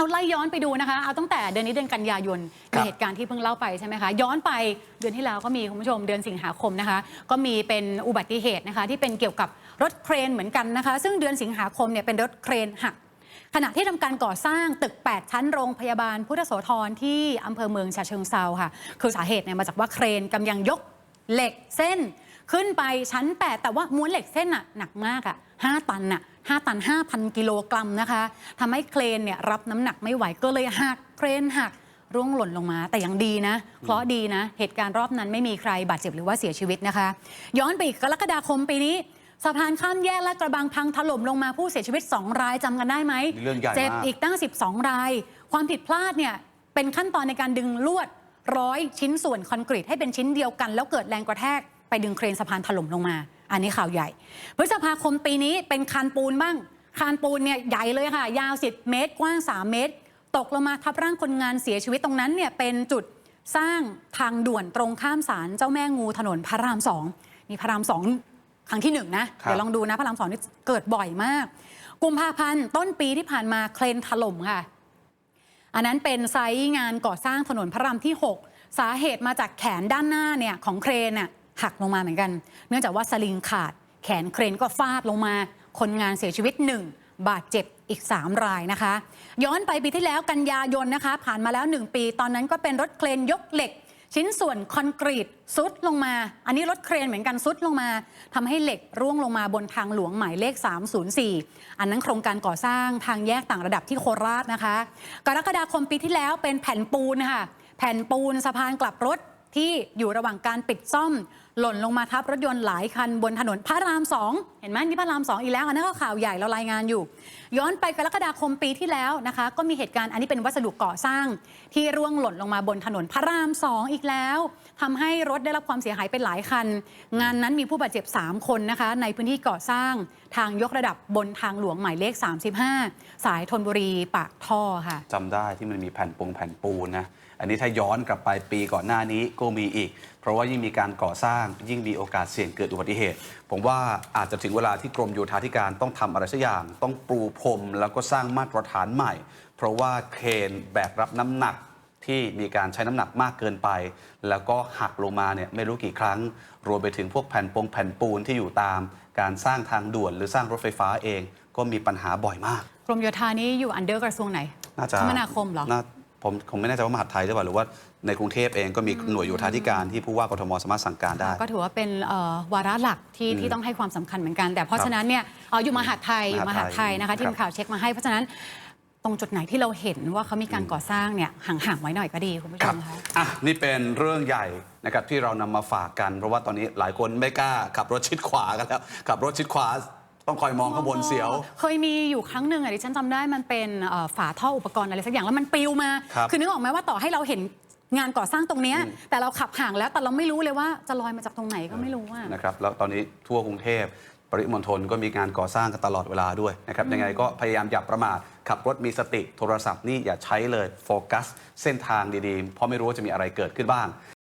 เอาไล่ย้อนไปดูนะคะ เอาตั้งแต่เดือนนี้เดือนกันยายนครัมีบ เหตุการณ์ที่เพิ่งเล่าไปใช่ไหมคะ ย้อนไปเดือนที่แล้วก็มีคุณผู้ชมเดือนสิงหาคมนะคะ ก็มีเป็นอุบัติเหตุนะคะ ที่เป็นเกี่ยวกับรถเครนเหมือนกันนะคะ ซึ่งเดือนสิงหาคมเนี่ยเป็นรถเครนหัก ขณะที่ทำการก่อสร้างตึก 8 ชั้นโรงพยาบาลพุทธโสธรที่อำเภอเมืองฉะเชิงเซาค่ะ คือสาเหตุเนี่ยมาจากว่าเครนกำลังยกเหล็กเส้น ขึ้นไปชั้น 8 แต่ว่าม้วนเหล็กเส้นอะหนักมากอะ 5 ตันอะ5ตัน 5,000 กิโลกรัมนะคะทำให้เครนเนี่ยรับน้ำหนักไม่ไหวก็เลยหักเครนหักร่วงหล่นลงมา แต่ยังดีนะเคราะห์ดีนะ เหตุการณ์รอบนั้นไม่มีใครบาดเจ็บหรือว่าเสียชีวิตนะคะ ย้อนไปอีกกรกฎาคมปีนี้สะพานข้ามแยกและกระบังพังถล่มลงมาผู้เสียชีวิต 2 รายจำกันได้ไหมเรื่องใหญ่เจ็บมากอีกตั้ง 12 ราย ความผิดพลาดเนี่ยเป็นขั้นตอนในการดึงลวดร้อยชิ้นส่วนคอนกรีตให้เป็นชิ้นเดียวกัน แล้วเกิดแรงกระแทกไปดึงเครนสะพานถล่มลงมา อันนี้ข่าวใหญ่ พฤษภาคมปีนี้เป็นคานปูนบ้าง คานปูนเนี่ยใหญ่เลยค่ะ ยาว 10 เมตร กว้าง 3 เมตร ตกลงมาทับร่างคนงานเสียชีวิตตรงนั้นเนี่ยเป็นจุดสร้างทางด่วนตรงข้ามศาลเจ้าแม่งูถนนพระรามสองนี่พระรามสองครั้งที่หนึ่งนะครับเดี๋ยวลองดูนะพระรามสองนี่เกิดบ่อยมาก กุมภาพันธ์ต้นปีที่ผ่านมาเครนถล่มค่ะ อันนั้นเป็นไซต์งานก่อสร้างถนนพระรามที่ 6 สาเหตุมาจากแขนด้านหน้าเนี่ยของเครนน่ะ หักลงมาเหมือนกัน เนื่องจากว่าสลิงขาด แขนเครนก็ฟาดลงมา คนงานเสียชีวิต1บาดเจ็บอีก 3 รายนะคะ ย้อนไปปีที่แล้วกันยายนนะคะ ผ่านมาแล้ว 1 ปี ตอนนั้นก็เป็นรถเครนยกเหล็ก ชิ้นส่วนคอนกรีตซุดลงมา อันนี้รถเครนเหมือนกันซุดลงมาทำให้เหล็กร่วงลงมาบนทางหลวงหมายเลข 304 อันนั้นโครงการก่อสร้างทางแยกต่างระดับที่โคราชนะคะ กรกฎาคมปีที่แล้วเป็นแผ่นปูนค่ะแผ่นปูนสะพานกลับรถที่อยู่ระหว่างการปิดซ่อมหล่นลงมาทับรถยนต์หลายคันบนถนนพระรามสองเห็นไหมนี่พระรามสองอีกแล้วอันนั้นก็ข่าวใหญ่เรารายงานอยู่ ย้อนไปกรกฎาคมปีที่แล้วนะคะ ก็มีเหตุการณ์อันนี้เป็นวัสดุก่อสร้าง ที่ร่วงหล่นลงมาบนถนนพระรามสองอีกแล้วทำให้รถได้รับความเสียหายเป็นหลายคัน งานนั้นมีผู้บาดเจ็บ 3 คนนะคะ ในพื้นที่ก่อสร้างทางยกระดับบนทางหลวงหมายเลข 35 สายธนบุรีปากท่อค่ะจำได้ที่มันมีแผ่นปงแผ่นปูนนะอันนี้ถ้าย้อนกลับไปปีก่อนหน้านี้ก็มีอีก เพราะว่ายิ่งมีการก่อสร้างยิ่งมีโอกาสเสี่ยงเกิดอุบัติเหตุ ผมว่าอาจจะถึงเวลาที่กรมโยธาธิการต้องทำอะไรสักอย่าง ต้องปูพรมแล้วก็สร้างมาตรฐานใหม่ เพราะว่าเครนแบกรับน้ำหนักที่มีการใช้น้ำหนักมากเกินไป แล้วก็หักลงมาเนี่ยไม่รู้กี่ครั้ง รวมไปถึงพวกแผ่นปงแผ่นปูนที่อยู่ตาม การสร้างทางด่วนหรือสร้างรถไฟฟ้าเองก็มีปัญหาบ่อยมาก กรมโยธานี้อยู่อันเดอร์กระทรวงไหน น่าจะคมนาคมเหรอน่า ผมผมไม่แน่ใจว่ามหาดไทยหรือเปล่าหรือว่าในกรุงเทพเองก็มีหน่วยโยธาธิการที่ผู้ว่ากทมสามารถสั่งการได้ ก็ถือว่าเป็นเอ่อวาระหลักที่อืมที่ต้องให้ความสำคัญเหมือนกัน แต่เพราะฉะนั้นเนี่ยเอ่ออยู่มหาดไทยอยู่มมหาหาดดไทไทยยนะคะทีครัมบข่าวเช็คมาให้เพราะฉะนั้นตรงจุดไหนที่เราเห็นว่าเขามีการก่อสร้างเนี่ยห่างๆไว้หน่อยก็ดีคุณผู้ชครับมคะอะนี่เป็นเรื่องใหญ่นะครับที่เรานำมาฝากกัน เพราะว่าตอนนี้หลายคนไม่กล้าขับรถชิดขวากันแล้วขับรถชิดขวา ต้องคอยมองข้างบนเสียว เคยมีอยู่ครั้งหนึ่งอะดิฉันจำได้มันเป็นเอ่อฝาท่ออุปกรณ์อะไรสักอย่างแล้วมันปลิวมาครับอนึกออกไหมว่าต่อให้เราเห็นงานก่อสร้างตรงเนี้ยอืมแต่เราขับห่างแล้วแต่เราไม่รู้เลยว่าจะลอยมาจากตรงไหนก็ไม่รู้อะนะครับแล้วตอนนี้ทั่วกรุงเทพปริมณฑลก็มีการก่อสร้างกันตลอดเวลาด้วยนะครับยังไงก็พยายามอย่าประมาทขับรถมีสติโทรศัพท์นี่อย่าใช้เลยโฟกัส เส้นทางดีๆ เพราะไม่รู้ว่าจะมีอะไรเกิดขึ้นบ้าง